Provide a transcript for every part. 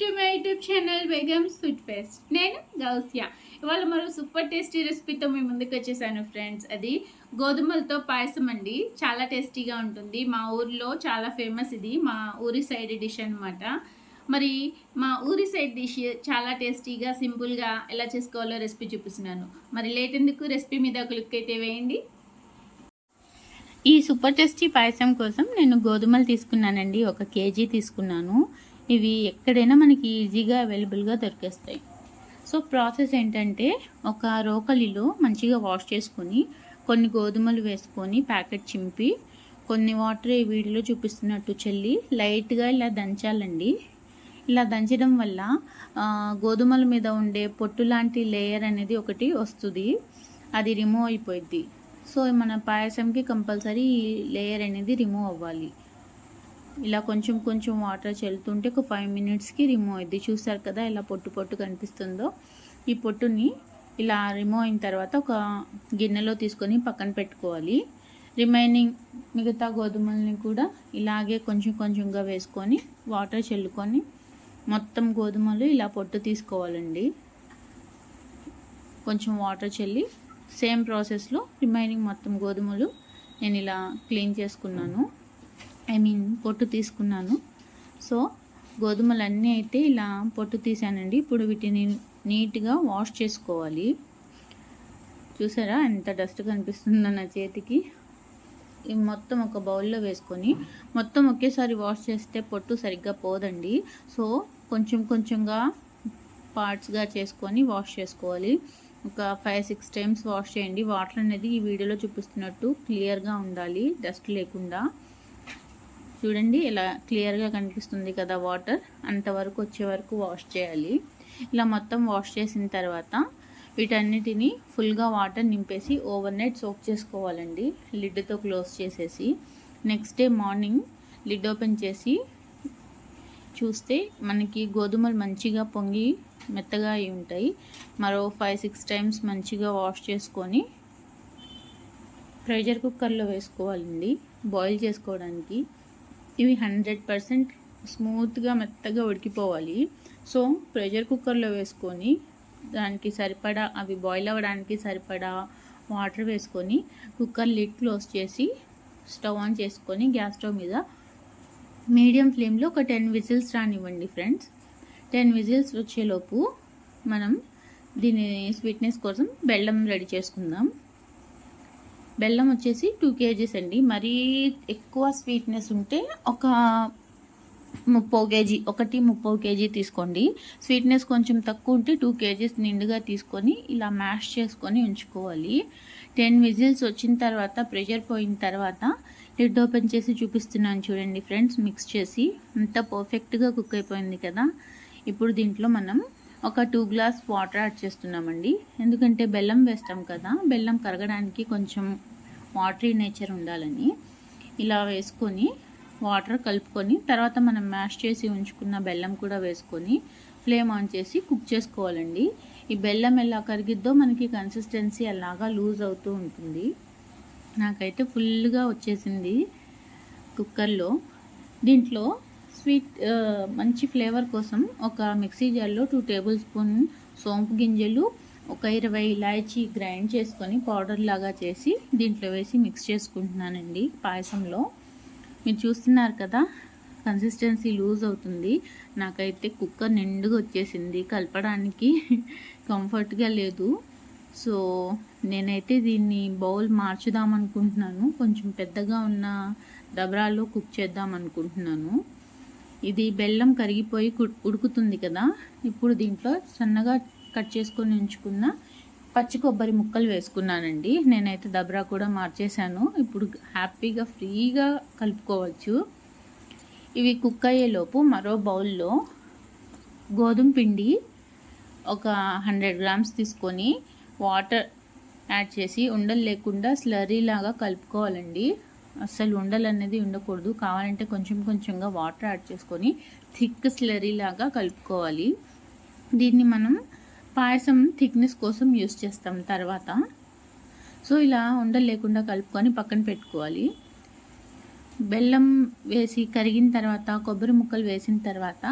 To my YouTube channel Begum sweet fest నేను గౌసియా ఇవాళ మరో సూపర్ టేస్టీ రెసిపీతో మీ ముందుకు వచ్చేసాను ఫ్రెండ్స్ అది గోధుమలతో పాయసం అండి. చాలా టేస్టీగా ఉంటుంది. మా ఊర్లో చాలా ఫేమస్ ఇది. మా ఊరి సైడ్ డిష్ అన్నమాట. మరి మా ఊరి సైడ్ డిష్ చాలా టేస్టీగా సింపుల్గా ఎలా చేసుకోవాలో రెసిపీ చూపిస్తున్నాను. మరి లేట్ ఎందుకు? రెసిపీ మీద ఒక లుక్ అయితే వేయండి. ఈ సూపర్ టేస్టీ పాయసం కోసం నేను గోధుమలు తీసుకున్నానండి. ఒక కేజీ తీసుకున్నాను. ఇవి ఎక్కడైనా మనకి ఈజీగా అవైలబుల్గా దొరికేస్తాయి. సో ప్రాసెస్ ఏంటంటే ఒక రోకలిలో మంచిగా వాష్ చేసుకొని కొన్ని గోధుమలు వేసుకొని ప్యాకెట్ చింపి కొన్ని వాటర్ ఈ వీడియోలో చూపిస్తున్నట్టు చెల్లి లైట్గా ఇలా దంచాలండి. ఇలా దంచడం వల్ల గోధుమల మీద ఉండే పొట్టు లాంటి లేయర్ అనేది ఒకటి వస్తుంది. అది రిమూవ్ అయిపోయింది సో మన పాయసంకి కంపల్సరీ ఈ లేయర్ అనేది రిమూవ్ అవ్వాలి. ఇలా కొంచెం కొంచెం వాటర్ చల్లుతుంటే ఒక ఫైవ్ మినిట్స్కి రిమూవ్ అయింది చూసారు కదా ఇలా పొట్టు పొట్టు కనిపిస్తుందో? ఈ పొట్టుని ఇలా రిమూవ్ అయిన తర్వాత ఒక గిన్నెలో తీసుకొని పక్కన పెట్టుకోవాలి. రిమైనింగ్ మిగతా గోధుమల్ని కూడా ఇలాగే కొంచెం కొంచెంగా వేసుకొని వాటర్ చల్లుకొని మొత్తం గోధుమలు ఇలా పొట్టు తీసుకోవాలండి. కొంచెం వాటర్ చల్లి సేమ్ ప్రాసెస్లో రిమైనింగ్ మొత్తం గోధుమలు నేను ఇలా క్లీన్ చేసుకున్నాను. ఐ మీన్ పొట్టు తీసుకున్నాను. సో గోధుమలన్నీ అయితే ఇలా పొట్టు తీసానండి. ఇప్పుడు వీటిని నీట్గా వాష్ చేసుకోవాలి. చూసారా? ఎంత డస్ట్ కనిపిస్తుందో నా చేతికి. ఈ మొత్తం ఒక బౌల్లో వేసుకొని మొత్తం ఒకేసారి వాష్ చేస్తే పొట్టు సరిగ్గా పోదండి. సో కొంచెం కొంచెంగా పార్ట్స్గా చేసుకొని వాష్ చేసుకోవాలి. ఒక ఫైవ్ సిక్స్ టైమ్స్ వాష్ చేయండి. వాటర్ అనేది ఈ వీడియోలో చూపిస్తున్నట్టు క్లియర్గా ఉండాలి. డస్ట్ లేకుండా. చూడండి ఇలా క్లియర్గా కనిపిస్తుంది కదా వాటర్ అంతవరకు వచ్చే వరకు వాష్ చేయాలి. ఇలా మొత్తం వాష్ చేసిన తర్వాత వీటన్నిటిని ఫుల్గా వాటర్ నింపేసి ఓవర్ నైట్ సోక్ చేసుకోవాలండి. లిడ్తో క్లోజ్ చేసేసి. Next day morning lid open చేసి చూస్తే మనకి గోధుమలు మంచిగా పొంగి మెత్తగా అయి ఉంటాయి. మరో ఫైవ్ సిక్స్ టైమ్స్ మంచిగా వాష్ చేసుకొని ప్రెషర్ కుక్కర్లో వేసుకోవాలండి. బాయిల్ చేసుకోవడానికి. ఇవి హండ్రెడ్ పర్సెంట్ స్మూత్గా మెత్తగా ఉడికిపోవాలి. సో ప్రెషర్ కుక్కర్లో వేసుకొని దానికి సరిపడా అవి బాయిల్ అవ్వడానికి సరిపడా వాటర్ వేసుకొని కుక్కర్ లిడ్ క్లోజ్ చేసి స్టవ్ ఆన్ చేసుకొని గ్యాస్ స్టవ్ మీద మీడియం ఫ్లేమ్లో ఒక టెన్ విజిల్స్ రానివ్వండి ఫ్రెండ్స్. టెన్ విజిల్స్ వచ్చేలోపు మనం దీని స్వీట్నెస్ కోసం బెల్లం రెడీ చేసుకుందాం. బెల్లం వచ్చేసి టూ కేజీస్ అండి. మరీ ఎక్కువ స్వీట్నెస్ ఉంటే ఒక ముప్పో కేజీ ఒకటి ముప్పో కేజీ తీసుకోండి. స్వీట్నెస్ కొంచెం తక్కువ ఉంటే టూ కేజీస్ నిండుగా తీసుకొని ఇలా మ్యాష్ చేసుకొని ఉంచుకోవాలి. టెన్ విజిల్స్ వచ్చిన తర్వాత ప్రెషర్ పోయిన తర్వాత లిడ్ ఓపెన్ చేసి చూపిస్తున్నాను చూడండి ఫ్రెండ్స్ మిక్స్ చేసి. అంత పర్ఫెక్ట్గా కుక్ అయిపోయింది కదా. ఇప్పుడు దీంట్లో మనం ఒక టూ గ్లాస్ వాటర్ యాడ్ చేస్తున్నామండి. ఎందుకంటే బెల్లం వేస్తాం కదా బెల్లం కరగడానికి కొంచెం వాటరీ నేచర్ ఉండాలని. ఇలా వేసుకొని వాటర్ కలుపుకొని తర్వాత మనం మ్యాష్ చేసి ఉంచుకున్న బెల్లం కూడా వేసుకొని ఫ్లేమ్ ఆన్ చేసి కుక్ చేసుకోవాలండి. ఈ బెల్లం ఎలా కరిగిద్దో మనకి కన్సిస్టెన్సీ అలాగా లూజ్ అవుతూ ఉంటుంది. నాకైతే ఫుల్గా వచ్చేసింది కుక్కర్లో. దీంట్లో స్వీట్ మంచి ఫ్లేవర్ కోసం ఒక మిక్సీ జార్లో టూ టేబుల్ స్పూన్ సోంపు గింజలు ఒక ఇరవై ఇలాచీ గ్రైండ్ చేసుకొని పౌడర్ లాగా చేసి దీంట్లో వేసి మిక్స్ చేసుకుంటున్నానండి పాయసంలో. మీరు చూస్తున్నారు కదా కన్సిస్టెన్సీ లూజ్ అవుతుంది. నాకైతే కుక్కర్ నిండుగా వచ్చేసింది. కలపడానికి కంఫర్ట్గా లేదు. సో నేనైతే దీన్ని బౌల్ మార్చుదాం అనుకుంటున్నాను కొంచెం పెద్దగా ఉన్న దబరాల్లో కుక్ చేద్దాం అనుకుంటున్నాను ఇది బెల్లం కరిగిపోయి కు- ఉడుకుతుంది కదా. ఇప్పుడు దీంట్లో సన్నగా కట్ చేసుకొని ఉంచుకున్న పచ్చి కొబ్బరి ముక్కలు వేసుకున్నానండి. నేనైతే దబరా కూడా మార్చేశాను. ఇప్పుడు హ్యాపీగా ఫ్రీగా కలుపుకోవచ్చు. ఇవి కుక్ అయ్యేలోపు మరో బౌల్లో గోధుమ పిండి ఒక హండ్రెడ్ గ్రామ్స్ తీసుకొని వాటర్ యాడ్ చేసి ఉండలు లేకుండా స్లరీ లాగా కలుపుకోవాలండి. అస్సలు ఉండలు అనేది ఉండకూడదు. కావాలంటే కొంచెం కొంచెంగా వాటర్ యాడ్ చేసుకొని థిక్ స్లరీ లాగా కలుపుకోవాలి. దీన్ని మనం పాయసం థిక్నెస్ కోసం యూస్ చేస్తాం తర్వాత. సో ఇలా ఉండలు లేకుండా కలుపుకొని పక్కన పెట్టుకోవాలి. బెల్లం వేసి కరిగిన తర్వాత కొబ్బరి ముక్కలు వేసిన తర్వాత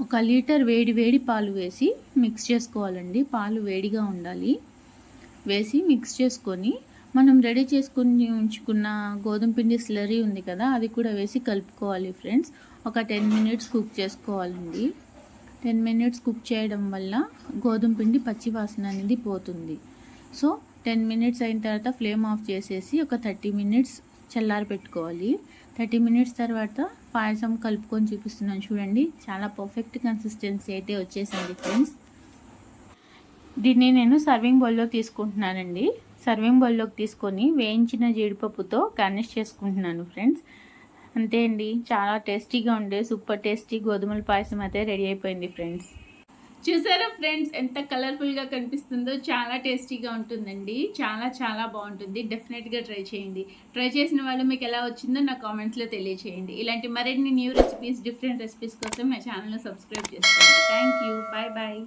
ఒక లీటర్ వేడి వేడి పాలు వేసి మిక్స్ చేసుకోవాలండి. పాలు వేడిగా ఉండాలి. వేసి మిక్స్ చేసుకొని మనం రెడీ చేసుకుని ఉంచుకున్న గోధుమ పిండి స్లరీ ఉంది కదా అది కూడా వేసి కలుపుకోవాలి ఫ్రెండ్స్. ఒక టెన్ మినిట్స్ కుక్ చేసుకోవాలండి. టెన్ మినిట్స్ కుక్ చేయడం వల్ల గోధుమ పిండి పచ్చి వాసన అనేది పోతుంది. సో టెన్ మినిట్స్ అయిన తర్వాత ఫ్లేమ్ ఆఫ్ చేసేసి ఒక థర్టీ మినిట్స్ చల్లారి పెట్టుకోవాలి. థర్టీ మినిట్స్ తర్వాత పాయసం కలుపుకొని చూపిస్తున్నాను చూడండి. చాలా పర్ఫెక్ట్ కన్సిస్టెన్సీ అయితే వచ్చేసింది ఫ్రెండ్స్. దీన్ని నేను సర్వింగ్ బౌల్లో తీసుకుంటున్నానండి. సర్వింగ్ బౌల్లోకి తీసుకొని వేయించిన జీడిపప్పుతో గార్నిష్ చేసుకుంటున్నాను ఫ్రెండ్స్ అంతే అండి. చాలా టేస్టీగా ఉండే సూపర్ టేస్టీ గోధుమల పాయసం అయితే రెడీ అయిపోయింది ఫ్రెండ్స్ చూసారా ఫ్రెండ్స్ ఎంత కలర్ఫుల్గా కనిపిస్తుందో. చాలా టేస్టీగా ఉంటుందండి. చాలా చాలా బాగుంటుంది. డెఫినెట్గా ట్రై చేయండి. ట్రై చేసిన వాళ్ళు మీకు ఎలా వచ్చిందో నా కామెంట్స్లో తెలియచేయండి. ఇలాంటి మరిన్ని న్యూ రెసిపీస్ డిఫరెంట్ రెసిపీస్ కోసం మా ఛానల్ను సబ్స్క్రైబ్ చేసుకోండి. Thank you bye